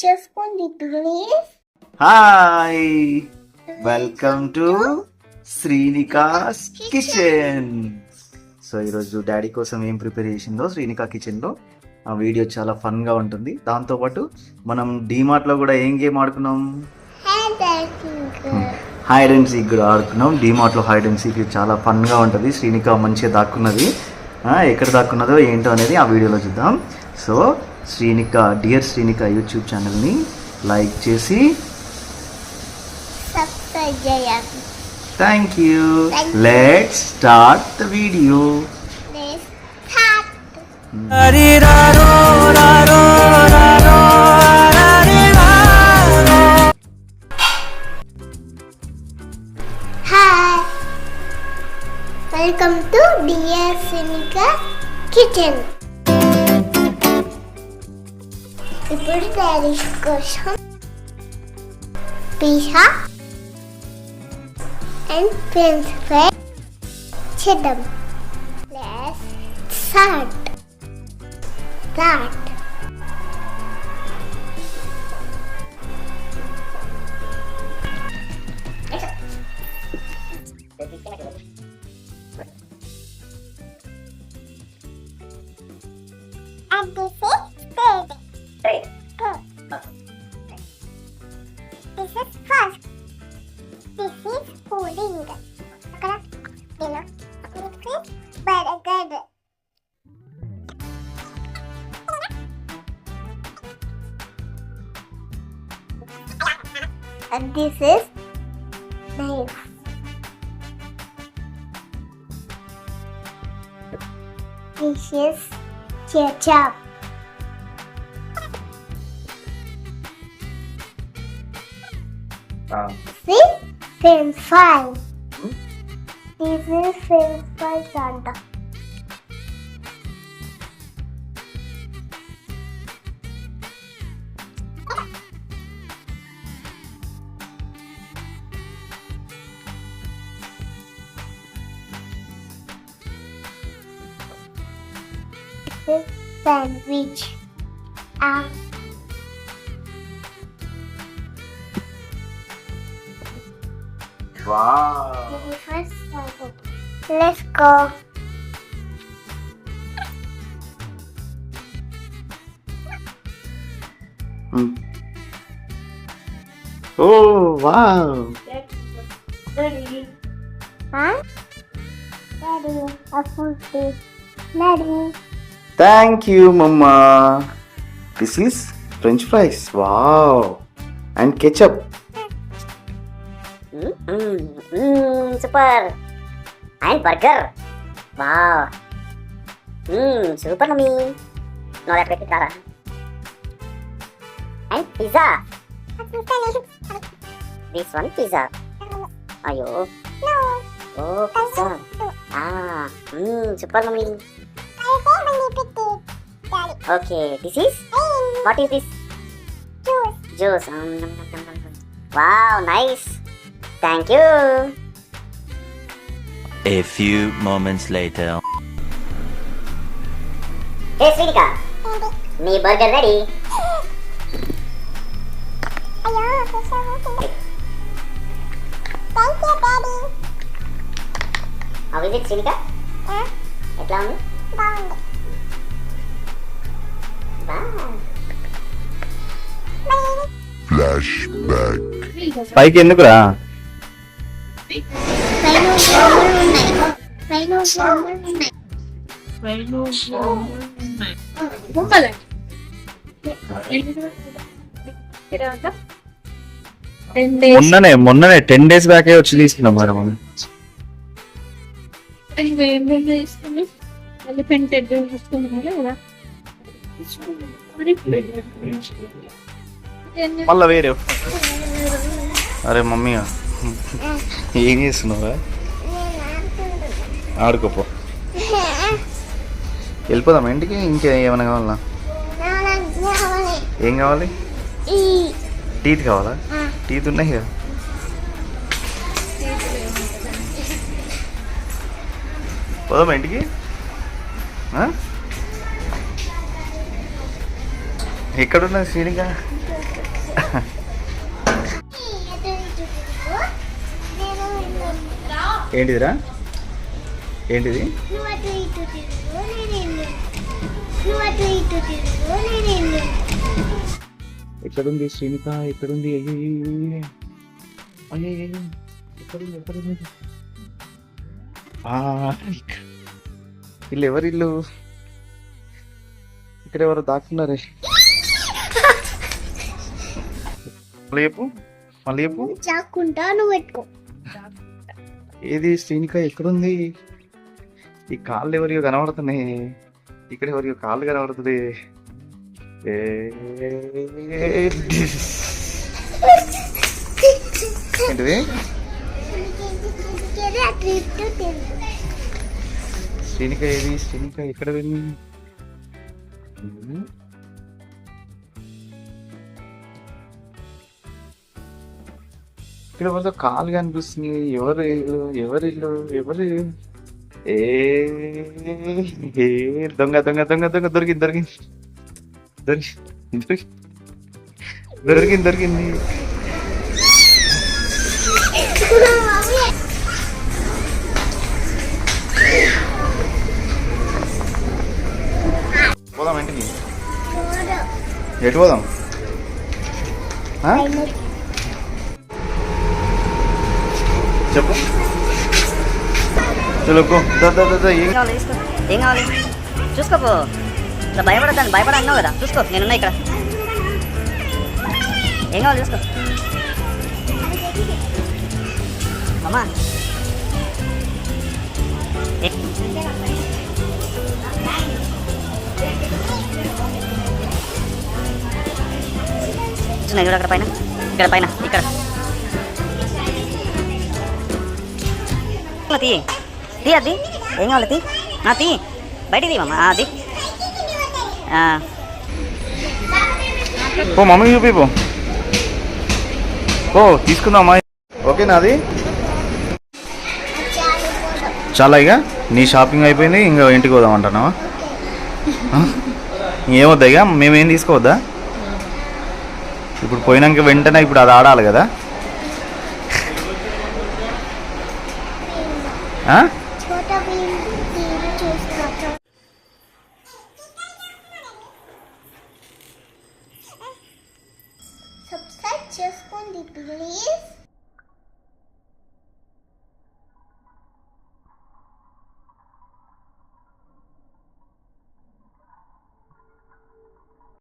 చేసుకోండి please hi welcome to Srinika's kitchen so ఈరోజు daddy కోసం ఏం ప్రిపేర్ చేసిందో శ్రీనికా కిచెన్లో ఆ వీడియో చాలా ఫన్గా ఉంటుంది. దాంతోపాటు మనం డీమార్ట్లో కూడా ఏం గేమ్ ఆడుకున్నాం? హైడ్ అండ్ సీక్ కూడా ఆడుకున్నాం. డీమార్ట్లో హైడ్ అండ్ సీక్ చాలా ఫన్గా ఉంటుంది. శ్రీనిక మంచిగా దాక్కున్నది. ఎక్కడ దాక్కున్నదో ఏంటో అనేది ఆ వీడియోలో చూద్దాం. So Srinika dear Srinika YouTube ఛానల్ని లైక్ చేసి సబ్స్క్రైబ్ చేయండి thank you. Thank you. Let start the video welcome to dear Srinika kitchen ఇప్పుడు డాడీ కోసం పిజ్జా అండ్ ఫ్రెంచ్ ఫ్రై చేద్దాం let's start start And this is And this is knife. This is ketchup. Ah. See? French fry. Hmm? This is French fry Santa. a sandwich. Ah. Wow. First Let's go. Hmm. Oh, wow. Daddy. Huh? Daddy, a full day. Daddy. Thank you mamma this is french fries wow and ketchup super and burger wow super mummy no that పెట్టి రారా and pizza this one pizza అయ్యో ఓ pizza super mummy Okay, this is? What is this? Juice. Juice. Um, nom, nom, nom, nom. Wow, nice. Thank you. A few moments later. Hey, Srinika. Me burger ready. Ayo, Thank you, Daddy. How is it, Srinika? Yeah. It's undi? బాగుంది బా పైకి ఎందుకురా? మొన్ననే మొన్ననే ten days బ్యాకే వచ్చి తీసుకున్నాం మరి మనం. మళ్ళా వేరే. అరే మమ్మీ ఏం చేస్తున్నావా? ఆడుకోపో. వెళ్ళిపోదాం ఇంటికి? ఇంకా ఏమైనా కావాలా ఏం కావాలి? టీత్ కావాలా? టీత్ ఉన్నాయి కదా. పోదామా ఇంటికి? ఆ? శ్రీనిక? ఏంటిదిరా? ఏంటిది? ఎక్కడుంది శ్రీనిక? ఎక్కడుంది? అయ్యో అయ్యో ఎక్కడుంది ఎక్కడుంది ఆ, వీళ్ళు ఎవరు ఇల్లు ఇక్కడ ఎవరు దాక్కున్నారే మళ్ళీ మళ్ళీ చాక్కుంటా నువ్వు పెట్టుకో. ఏది శ్రీనిక ఎక్కడుంది? ఈ కాళ్ళు ఎవరియో కనబడుతున్నాయి. ఇక్కడ ఎవరియో కాళ్ళు కనబడుతుంది. ఏంటిది? శ్రీనిక ఏది? శ్రీనిక ఎక్కడ వెళ్ళి ఇక్కడ వాళ్ళ కాలు కనిపిస్తుంది. ఎవరు ఎవరు ఇల్లు? ఎవరు? ఏ ఏ, దొంగ దొంగ దొంగ దొంగ దొరికింది దొరికింది. దొరికి దొరికింది దొరికింది. ఎటు పోదాం? చెప్పు. చలో ఏం కావాలి తీసుకో. ఏం కావాలి? చూసుకోపో ఇట్లా భయపడద్దాన్ని భయపడ అన్నావు కదా. చూసుకో నేనున్నా ఇక్కడ. ఏం కావాలి చూసుకో. అమ్మా. Thank you. చూస్తున్నాయి చూడు అక్కడ పైన ఇక్కడ పైన ఇక్కడ. తీ. తీ అది. ఏం కావాలి తీ? ఆ, తీ. బయటికి తీ మమ్మ అది. పో మమ్మీ చూపి పో. పో తీసుకుందామా ఓకేనా అది చాలా ఇక నీ షాపింగ్ అయిపోయింది ఇంకా ఇంటికి పోదాం అంటున్నావా? ఏమొద్దా ఇక? మేమేం తీసుకోవద్దా? ఇప్పుడు పోయినాక వెంటనే ఇప్పుడు అది ఆడాలి కదా? సబ్స్క్రైబ్ చేసుకోండి ప్లీజ్